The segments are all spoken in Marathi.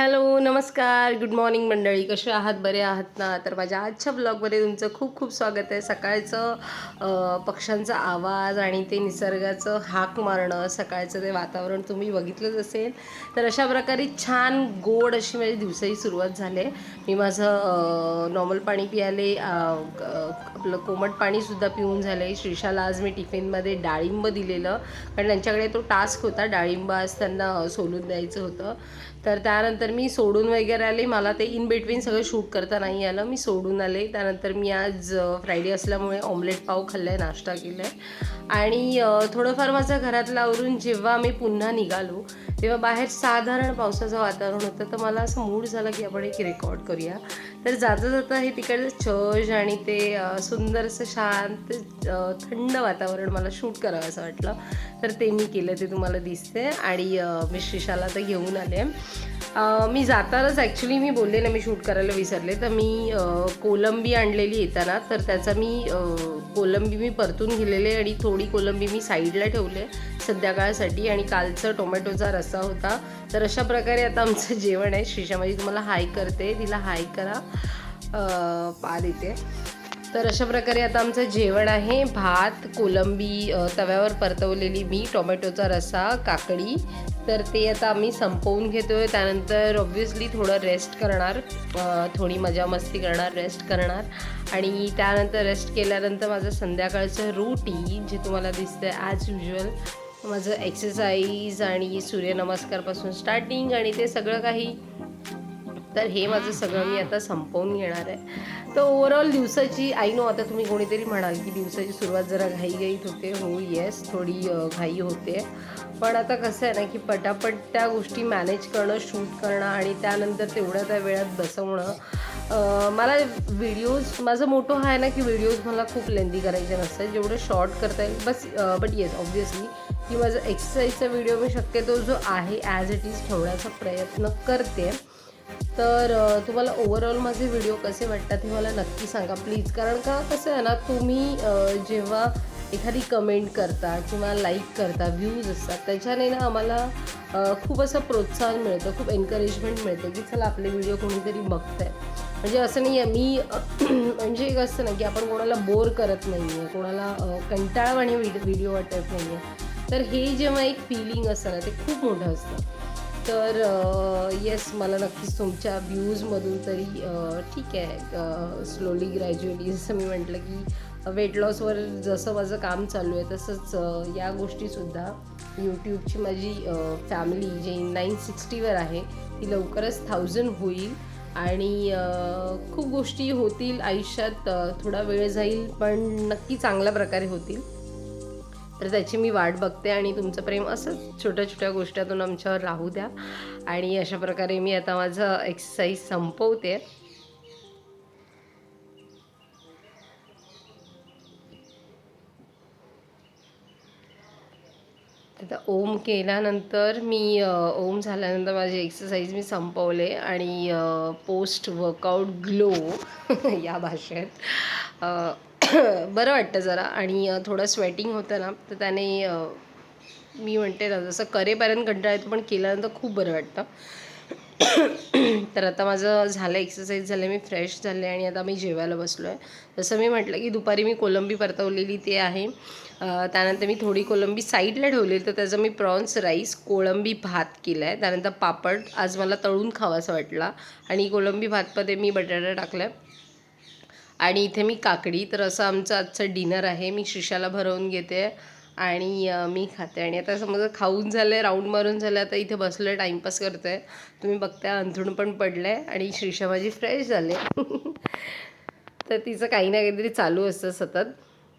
हॅलो नमस्कार. गुड मॉर्निंग मंडळी. कसे आहात? बरे आहात ना? तर माझ्या आजच्या ब्लॉगमध्ये तुमचं खूप खूप स्वागत आहे. सकाळचं पक्ष्यांचा आवाज आणि ते निसर्गाचं हाक मारणं सकाळचं ते वातावरण तुम्ही बघितलंच असेल. तर अशा प्रकारे छान गोड अशी माझी दिवसाची सुरुवात झाली मी माझं नॉर्मल पाणी पियाले आपलं कोमट पाणीसुद्धा पिऊन झाले. श्रीशाला आज मी टिफिनमध्ये डाळिंब दिलेलं. कारण त्यांच्याकडे तो टास्क होता. डाळिंब आज त्यांना सोलून द्यायचं होतं. तर त्यानंतर मी सोडून वगैरे आले. मला ते इन बिटवीन सगळं शूट करता नाही आलं. मी सोडून आले. त्यानंतर मी आज फ्रायडे असल्यामुळे ऑमलेट पाव खाल्ला आहे नाश्ता केला आहे आणि थोडंफार माझं घरातलं आवरून जेव्हा मी पुन्हा निघालो तेव्हा बाहेर साधारण पावसाचं वातावरण होतं. तर मला असं मूड झाला की आपण एक रेकॉर्ड करूया. तर जाता जाता हे तिकडचं चर्च आणि ते सुंदरसं सुंदर असं शांत थंड वातावरण मला शूट करावं असं वाटलं. तर ते मी केलं ते तुम्हाला दिसते आणि मी श्रीशाला तर घेऊन आले. मी जातानाच ॲक्च्युली मी बोलले ना मी शूट करायला विसरले. तर मी कोलंबी आणलेली येताना तर त्याचा मी कोलंबी मी परतून गेलेले आणि थोडी कोलंबी मी साईडला ठेवले संध्याकाळसाठी आणि कालचं टोमॅटोचा रस्सा होता. तर अशा प्रकारे आता आमचं जेवण आहे. श्रीशा माझी तुम्हाला हाय करते. तिला हाय करा. पा देते. तर अशा प्रकारे आता आमचं जेवण आहे. भात कोलंबी तव्यावर परतवलेली मी टोमॅटोचा रस्सा काकडी तर ते आता आम्ही संपवून घेतोय. त्यानंतर ऑब्व्हियसली थोडं रेस्ट करणार. थोडी मजा मस्ती करणार रेस्ट करणार. आणि त्यानंतर रेस्ट केल्यानंतर माझं संध्याकाळचं रुटीन जे तुम्हाला दिसतं ॲज युजल माझं एक्सरसाइज आणि सूर्यनमस्कारपासून स्टार्टिंग आणि ते सगळं काही तर हे माझं सगळं मी आता संपवून घेणार आहे. तर ओव्हरऑल दिवसाची आय नो आता तुम्ही कोणीतरी म्हणाल की दिवसाची सुरुवात जरा घाईघाईत होते. हो येस थोडी घाई होते. पण आता कसं आहे ना की पटापट त्या गोष्टी मॅनेज करणं शूट करणं आणि त्यानंतर तेवढ्या त्या वेळात बसवणं मला व्हिडिओज माझं मोठं हा आहे ना की व्हिडिओज मला खूप लेंदी करायचे नसतात. जेवढं शॉर्ट करता येईल बस बट येस ऑब्व्हियसली की माझा एक्सरसाइजचा व्हिडिओ मी शक्यतो जो आहे ॲज इट इज ठेवण्याचा प्रयत्न करते. तर तुम्हाला ओव्हरऑल माझे व्हिडिओ कसे वाटतात हे मला नक्की सांगा. प्लीज कारण का कसं आहे ना तुम्ही जेव्हा एखादी कमेंट करता किंवा लाईक करता व्ह्यूज असतात त्याच्याने ना आम्हाला खूप असं प्रोत्साहन मिळतं खूप एनकरेजमेंट मिळतं की चला आपले व्हिडिओ कोणीतरी बघत आहे म्हणजे असं नाही आहे मी म्हणजे एक असतं ना की आपण कोणाला बोर करत नाही आहे कोणाला कंटाळवाणी व्हिडिओ वाटत नाही आहे तर हे जेव्हा एक फिलिंग असतं ना ते खूप मोठं असतं. तर येस मला नक्कीच तुमच्या व्ह्यूजमधून तरी ठीक आहे स्लोली ग्रॅज्युअली जसं मी म्हटलं की वेट लॉसवर जसं माझं काम चालू आहे तसंच या गोष्टीसुद्धा यूट्यूबची माझी फॅमिली जे नाईन सिक्स्टीवर आहे ती लवकरच थाउजंड होईल. आणि खूप गोष्टी होतील आयुष्यात थोडा वेळ जाईल पण नक्की चांगल्या प्रकारे होतील. तर त्याची मी वाट बघते आणि तुमचं प्रेम असंच छोट्या छोट्या गोष्टीतून आमच्यावर राहू द्या. आणि अशा प्रकारे मी आता माझं एक्सरसाइज संपवते. आता ओम केल्यानंतर मी ओम झाल्यानंतर माझे एक्सरसाइज मी संपवले आणि पोस्ट वर्कआउट ग्लो या भाषेत. बरं वाटतं जरा. आणि थोडं स्वेटिंग होतं ना तर त्याने मी म्हणते ना जसं करेपर्यंत कंटाळा येतो पण केल्यानंतर खूप बरं वाटतं. तर आता माझं झालं एक्सरसाइज झालं मी फ्रेश झाले आणि आता मी जेवायला बसलो आहे जसं मी म्हटलं की दुपारी मी कोलंबी परतवलेली ते आहे. त्यानंतर मी थोडी कोलंबी साईडला ठेवलेली तर त्याचं मी प्रॉन्स राईस कोळंबी भात केला आहे त्यानंतर पापड आज मला तळून खावासा वाटला. आणि कोलंबी भातमध्ये मी बटाटा टाकला आहे आणि इथे मी काकडी तर असं आमचं आजचं डिनर आहे. मी शिशाला भरवून घेते आणि मी खाते. आणि आता समजा खाऊन झालं आहे राऊंड मारून झालं आता इथे बसलं टाईमपास करते आहे तुम्ही बघताय अंथरूण पण पडलं आहे आणि श्रीषा माझी फ्रेश झाले. तर तिचं काही ना काहीतरी चालू असतं सतत.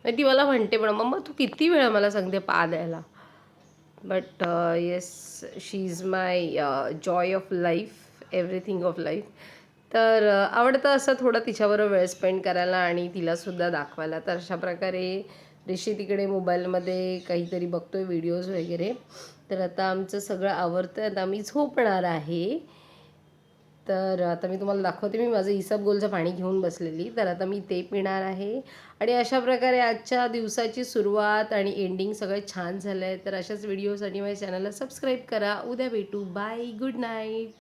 ती मला म्हणते पण मम्मा तू किती वेळा मला सांगते पा द्यायला? But yes she is my joy of life everything of life तर आवडतं असं थोडं तिच्याबरोबर वेळ स्पेंड करायला आणि तिलासुद्धा दाखवायला. तर अशा प्रकारे ऋषी तिकडे मोबाईलमध्ये काहीतरी बघतोय व्हिडिओज वगैरे. तर आता आमचं सगळं आवडतं आता मी झोपणार आहे. तर आता मी तुम्हाला दाखवते. मी माझं इसाब गोलचं पाणी घेऊन बसलेली. तर आता मी ते पिणार आहे. आणि अशा प्रकारे आजच्या दिवसाची सुरुवात आणि एंडिंग सगळं छान झालं आहे तर अशाच व्हिडिओसाठी माझ्या चॅनलला सबस्क्राईब करा. उद्या भेटू. Bye good night